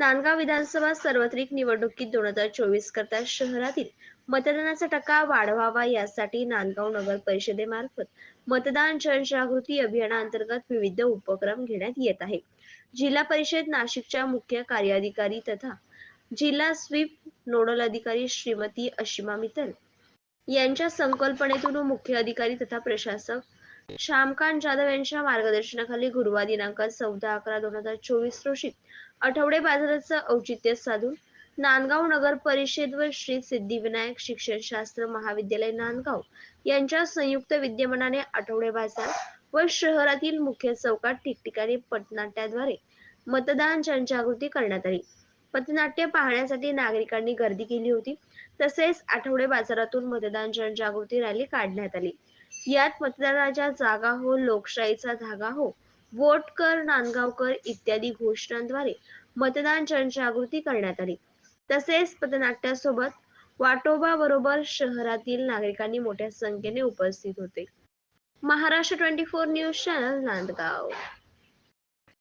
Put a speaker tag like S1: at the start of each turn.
S1: नांदगाव विधानसभा सार्वत्रिक निवडणुकीत दोन हजार चोवीस करता शहरातील मतदानाचा टक्का वाढवावा यासाठी नांदगाव नगर परिषदेमार्फत मतदान जनजागृती अभियानांतर्गत विविध उपक्रम घेण्यात येत आहे जिल्हा परिषद नाशिकच्या मुख्य कार्याधिकारी तथा जिल्हा स्वीप नोडल अधिकारी श्रीमती अशिमा मित्तल यांच्या संकल्पनेतून मुख्य अधिकारी तथा प्रशासक श्यामकांत जाधव यांच्या मार्गदर्शनाखाली गुरुवार दिनांक चौदा अकरा दोन हजार चोवीस रोजी आठवडे बाजाराचं औचित्य साधून नांदगाव नगर परिषद व श्री सिद्धिविनायक शिक्षणशास्त्र महाविद्यालय नांदगाव यांच्या संयुक्त विद्यमानाने आठवडे बाजार व शहरातील मुख्य चौकात ठिकठिकाणी पथनाट्याद्वारे मतदान जनजागृती करण्यात आली. पथनाट्य पाहण्यासाठी नागरिकांनी गर्दी केली होती. तसेच आठवडे बाजारातून मतदान जनजागृती रॅली काढण्यात आली. यात मतदानाच्या जागा हो लोकशाहीचा धागा हो वोट कर नांदगावकर इत्यादी घोषणांद्वारे मतदान जनजागृती करण्यात आली. तसेच पथनाट्यासोबत वाटोबा बरोबर शहरातील नागरिकांनी मोठ्या संख्येने उपस्थित होते. Maharashtra twenty four news channel Nandgaon.